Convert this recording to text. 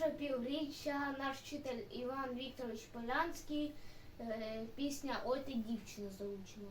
перше півріччя наш вчитель Іван Вікторович Полянський е, пісня Ой ти дівчина заучила.